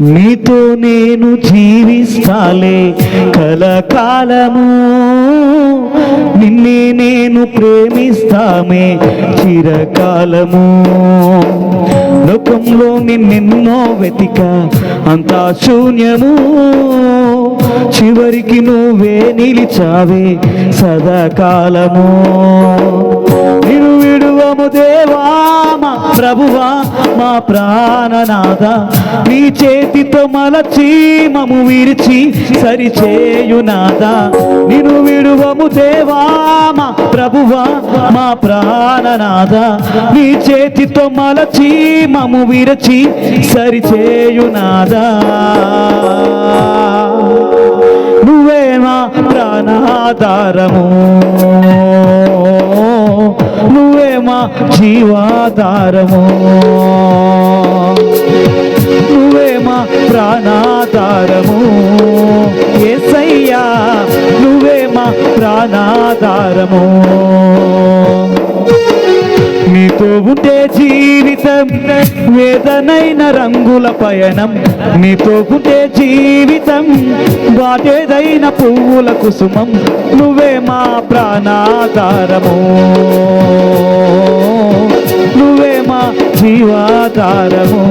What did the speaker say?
నీతో నేను జీవిస్తాలే కలకాలము. నిన్నే నేను ప్రేమిస్తామే చిరకాలము. లోకంలో నిన్నెన్నో వెతిక అంతా శూన్యము. చివరికి నువ్వే నిలిచావే సదాకాలము. నిన్ను విడువము దేవా ప్రభువా మా ప్రాణనాథ నీ చేతితో మలచి మము విరిచి సరిచేయునాథ. నిను విడువము దేవా మా ప్రభువా మా ప్రాణనాథ. నీ చేతితో మలచి మము విరచి సరిచేయునాథ. నువ్వే మా ప్రాణాధారము. జీవాధారము. నువ్వే మా ప్రాణాధారము. ఎసయ్యా నువ్వే మా ప్రాణాధారము. నీతో ఉంటే జీవితం వేదనైన రంగుల పయనం. నీతో ఉంటే జీవితం వాటేదైన పువ్వుల కుసుమం. నువ్వే మా ప్రాణాధారము. జీవాధారము